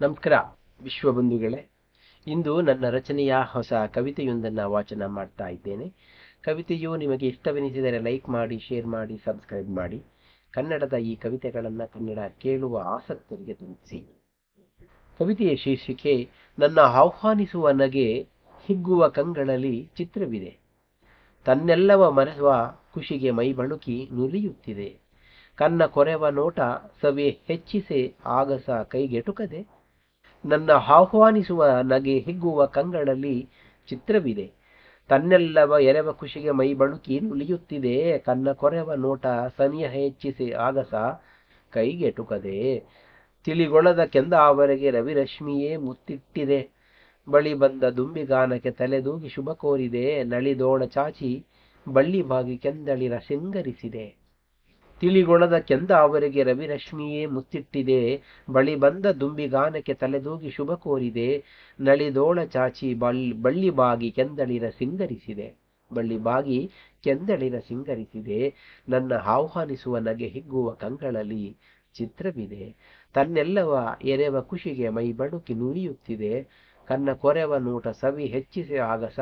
ನಮಸ್ಕಾರ, ವಿಶ್ವಬಂಧುಗಳೇ. ಇಂದು ನನ್ನ ರಚನೆಯ ಹೊಸ ಕವಿತೆಯೊಂದನ್ನು ವಾಚನ ಮಾಡ್ತಾ ಇದ್ದೇನೆ. ಕವಿತೆಯು ನಿಮಗೆ ಇಷ್ಟವೆನಿಸಿದರೆ ಲೈಕ್ ಮಾಡಿ, ಶೇರ್ ಮಾಡಿ, ಸಬ್ಸ್ಕ್ರೈಬ್ ಮಾಡಿ. ಕನ್ನಡದ ಈ ಕವಿತೆಗಳನ್ನು ಕನ್ನಡ ಕೇಳುವ ಆಸಕ್ತರಿಗೆ ತಿಳಿಸಿ ಕವಿತೆಯ ಶೀರ್ಷಿಕೆ, ನನ್ನ ಆಹ್ವಾನಿಸುವ ನಗೆ ಹಿಗ್ಗುವ ಕಂಗಳಲ್ಲಿ ಚಿತ್ರವಿದೆ. ತನ್ನೆಲ್ಲವ ಮರೆಸುವ ಖುಷಿಗೆ ಮೈ ಬಳುಕಿ ನುಲಿಯುತ್ತಿದೆ. ಕನ್ನ ಕೊರೆವ ನೋಟ ಸವೆ ಹೆಚ್ಚಿಸೆ ಆಗಸ ಕೈಗೆಟುಕದೆ. ನನ್ನ ಆಹ್ವಾನಿಸುವ ನಗೆ ಹಿಗ್ಗುವ ಕಂಗಳಲ್ಲಿ ಚಿತ್ರವಿದೆ. ತನ್ನೆಲ್ಲವ ಎರವ ಖುಷಿಗೆ ಮೈ ಬಳುಕಿ ನುಲಿಯುತ್ತಿದೆ. ಕನ್ನ ಕೊರೆವ ನೋಟ ಸನಿಯ ಹೆಚ್ಚಿಸಿ ಆಗಸ ಕೈಗೆಟುಕದೆ. ತಿಳಿಗೊಳದ ಕೆಂದಾವರೆಗೆ ರವಿರಶ್ಮಿಯೇ ಮುತ್ತಿಟ್ಟಿದೆ. ಬಳಿ ಬಂದ ದುಂಬಿಗಾನಕ್ಕೆ ತಲೆದೂಗಿ ಶುಭ ಕೋರಿದೆ ನಳಿದೋಳ ಚಾಚಿ ಬಳ್ಳಿ ಬಾಗಿ ಕೆಂದಳಿರ ಸಿಂಗರಿಸಿದೆ ತಿಳಿಗೊಳದ ಕೆಂದ ಅವರಿಗೆ ರವಿರಶ್ಮಿಯೇ ಮುತ್ತಿಟ್ಟಿದೆ. ಬಳಿ ಬಂದ ದುಂಬಿಗಾನಕ್ಕೆ ತಲೆದೂಗಿ ಶುಭ ಕೋರಿದೆ. ನಳಿದೋಳ ಚಾಚಿ ಬಳ್ಳಿ ಬಾಗಿ ಕೆಂದಳಿರ ಸಿಂಗರಿಸಿದೆ. ಬಳ್ಳಿ ಬಾಗಿ ಕೆಂದಳಿರ ಸಿಂಗರಿಸಿದೆ. ನನ್ನ ಆಹ್ವಾನಿಸುವ ನಗೆ ಹಿಗ್ಗುವ ಕಂಗಳಲ್ಲಿ ಚಿತ್ರವಿದೆ. ತನ್ನೆಲ್ಲವ ಎರೆವ ಖುಷಿಗೆ ಮೈ ಬಡುಕಿ ನುಡಿಯುತ್ತಿದೆ ಕನ್ನ ಕೊರೆವ ನೋಟ ಸವಿ ಹೆಚ್ಚಿಸಿ ಆಗಸ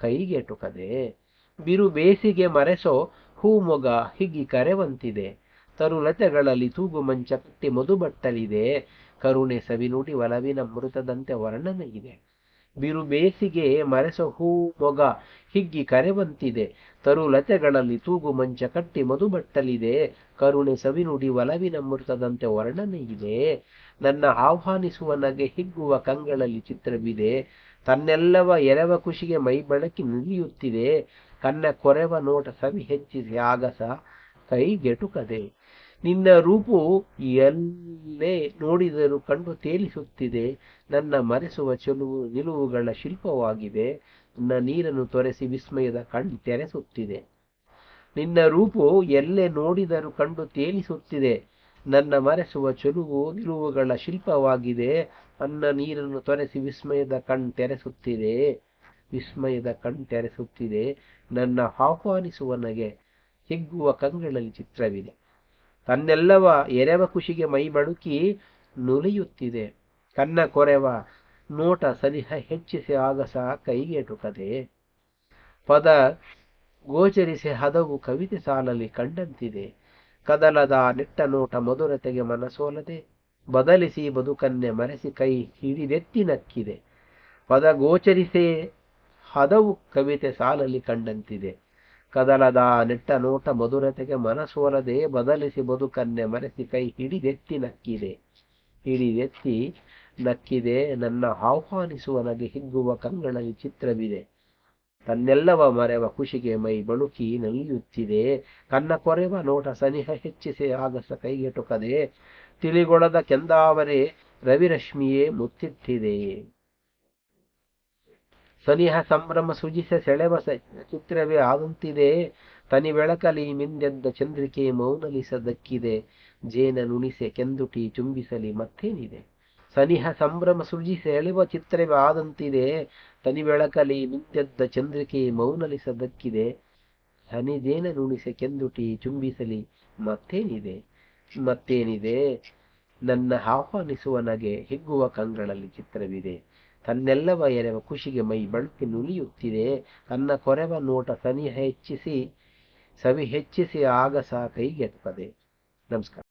ಕೈಗೆಟುಕದೆ. ಬಿರು ಬೇಸಿಗೆ ಮರೆಸೋ ಹೂ ಮೊಗ ಹಿಗ್ಗಿ ಕರೆವಂತಿದೆ. ತರುಲತೆಗಳಲ್ಲಿ ತೂಗು ಮಂಚ ಕಟ್ಟಿ ಮಧುಬಟ್ಟಲಿದೆ. ಕರುಣೆ ಸವಿನುಡಿ ಒಲವಿನ ಮೃತದಂತೆ ವರ್ಣನೆಯಿದೆ. ಬಿರು ಬೇಸಿಗೆ ಮರೆಸೋ ಹೂ ಮೊಗ ಹಿಗ್ಗಿ ಕರೆವಂತಿದೆ. ತರುಲತೆಗಳಲ್ಲಿ ತೂಗು ಮಂಚ ಕಟ್ಟಿ ಮಧುಬಟ್ಟಲಿದೆ. ಕರುಣೆ ಸವಿನುಡಿ ಒಲವಿನ ಮೃತದಂತೆ ವರ್ಣನೆಯಿದೆ. ನನ್ನ ಆಹ್ವಾನಿಸುವ ನಗೆ ಹಿಗ್ಗುವ ಕಂಗಳಲ್ಲಿ ಚಿತ್ರವಿದೆ. ತನ್ನೆಲ್ಲವ ಎರವ ಖುಷಿಗೆ ಮೈ ಬಳಕಿ ನುಗಿಯುತ್ತಿದೆ ಕನ್ನ ಕೊರೆವ ನೋಟ ಸವಿ ಹೆಚ್ಚಿಸಿ ಆಗಸ ಕೈಗೆಟುಕದೆ ನಿನ್ನ ರೂಪು ಎಲ್ಲೇ ನೋಡಿದರೂ ಕಂಡು ತೇಲಿಸುತ್ತಿದೆ. ನನ್ನ ಮರೆಸುವ ಚೆಲುವು ನಿಲುವುಗಳ ಶಿಲ್ಪವಾಗಿದೆ. ನನ್ನ ನೀರನ್ನು ತೊರೆಸಿ ವಿಸ್ಮಯದ ಕಣ್ಣು ತೆರೆಸುತ್ತಿದೆ. ನಿನ್ನ ರೂಪು ಎಲ್ಲೇ ನೋಡಿದರೂ ಕಂಡು ತೇಲಿಸುತ್ತಿದೆ. ನನ್ನ ಮರೆಸುವ ಚೆಲುವು ನಿಲುವುಗಳ ಶಿಲ್ಪವಾಗಿದೆ. ಅನ್ನ ನೀರನ್ನು ತೊರೆಸಿ ವಿಸ್ಮಯದ ಕಣ್ ತೆರೆಸುತ್ತಿದೆ. ವಿಸ್ಮಯದ ಕಣ್ ತೆರೆಸುತ್ತಿದೆ. ನನ್ನ ಆಹ್ವಾನಿಸುವ ನಗೆ ಹಿಗ್ಗುವ ಕಂಗಳಲ್ಲಿ ಚಿತ್ರವಿದೆ. ತನ್ನೆಲ್ಲವ ಎರೆವ ಖುಷಿಗೆ ಮೈ ಬಡುಕಿ ನುಲಿಯುತ್ತಿದೆ. ಕನ್ನ ಕೊರೆವ ನೋಟ ಸನಿಹ ಹೆಚ್ಚಿಸಿ ಆಗಸ ಕೈಗೆಟುಕದೆ. ಪದ ಗೋಚರಿಸಿ ಹದವು ಕವಿತೆ ಸಾಲಲ್ಲಿ ಕಂಡಂತಿದೆ. ಕದಲದ ನೆಟ್ಟ ನೋಟ ಮಧುರತೆಗೆ ಮನಸೋಲದೆ. ಬದಲಿಸಿ ಬದುಕನ್ನೆ ಮರೆಸಿ ಕೈ ಹಿಡಿದೆತ್ತಿ ನಕ್ಕಿದೆ ಪದ ಗೋಚರಿಸೇ ಹದವು ಕವಿತೆ ಸಾಲಲ್ಲಿ ಕಂಡಂತಿದೆ. ಕದಲದ ನೆಟ್ಟ ನೋಟ ಮಧುರತೆಗೆ ಮನಸೋಲದೆ ಬದಲಿಸಿ ಬದುಕನ್ನೆ ಮರೆಸಿ ಕೈ ಹಿಡಿದೆತ್ತಿ ನಕ್ಕಿದೆ ಹಿಡಿದೆತ್ತಿ ನಕ್ಕಿದೆ, ನನ್ನ ಆಹ್ವಾನಿಸುವ ನಗೆ ಹಿಗ್ಗುವ ಕಂಗಳಲ್ಲಿ ಚಿತ್ರವಿದೆ. ತನ್ನೆಲ್ಲವ ಮರೆವ ಖುಷಿಗೆ ಮೈ ಬಳುಕಿ ನಲಿಯುತ್ತಿದೆ. ಕನ್ನ ಕೊರೆವ ನೋಟ ಸನಿಹ ಹೆಚ್ಚಿಸಿ ಆಗಸ ಕೈಗೆಟುಕದೆ. ತಿಳಿಗೊಳದ ಕೆಂದಾವರೆ ರವಿರಶ್ಮಿಯೇ ಮುತ್ತಿಟ್ಟಿದೆ. ಸನಿಹ ಸಂಭ್ರಮ ಸುಜಿಸ ಸೆಳೆವ ಚಿತ್ರವೇ ಆದಂತಿದೆ. ತನಿ ಬೆಳಕಲಿ ಮಿಂದೆದ್ದ ಚಂದ್ರಿಕೆ ಮೌನಲಿಸ ದಕ್ಕಿದೆ ಜೇನ ನುಣಿಸೆ ಕೆಂದುಟಿ ಚುಂಬಿಸಲಿ ಮತ್ತೇನಿದೆ. ಸನಿಹ ಸಂಭ್ರಮ ಸೃಜಿಸಿ ಎಳೆವ ಚಿತ್ರವೇ ಆದಂತಿದೆ. ತನಿ ಬೆಳಕಲಿ ಮಿಂದೆದ್ದ ಚಂದ್ರಿಕೆ ಮೌನಲಿಸದಕ್ಕಿದೆ. ಹನಿ ಜೇನ ನುಣಿಸೆ ಕೆಂದುಟಿ ಚುಂಬಿಸಲಿ ಮತ್ತೇನಿದೆ. ಮತ್ತೇನಿದೆ? ನನ್ನ ಆಹ್ವಾನಿಸುವ ನಗೆ ಹಿಗ್ಗುವ ಕಂಗಳಲ್ಲಿ ಚಿತ್ರವಿದೆ. ತನ್ನೆಲ್ಲವ ಎರೆವ ಖುಷಿಗೆ ಮೈ ಬಳುಕಿ ನುಲಿಯುತ್ತಿದೆ. ತನ್ನ ಕೊರೆವ ನೋಟ ಸನಿಹ ಹೆಚ್ಚಿಸಿ, ಸವಿ ಹೆಚ್ಚಿಸಿ ಆಗಸ ಕೈಗೆಟ್ಟದೆ ನಮಸ್ಕಾರ.